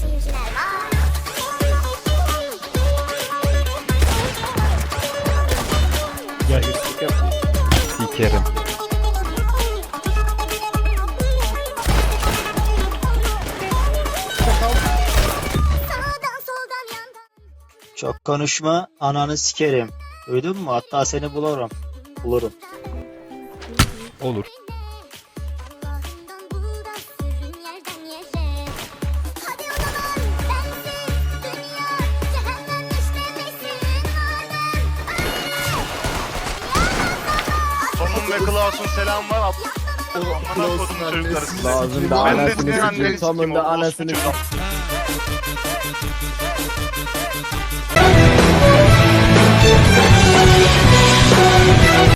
seyirciler var. Ya hırsızlık yapma. Sikerim. Çok konuşma, ananı sikerim. Duydun mu? Hatta seni bulurum. Bulurum. Olur. McCloud'un selam var. Amına kodum çocukları. Ağzında Ben anasını sizin sikeyim, anasını sikeyim. anasını.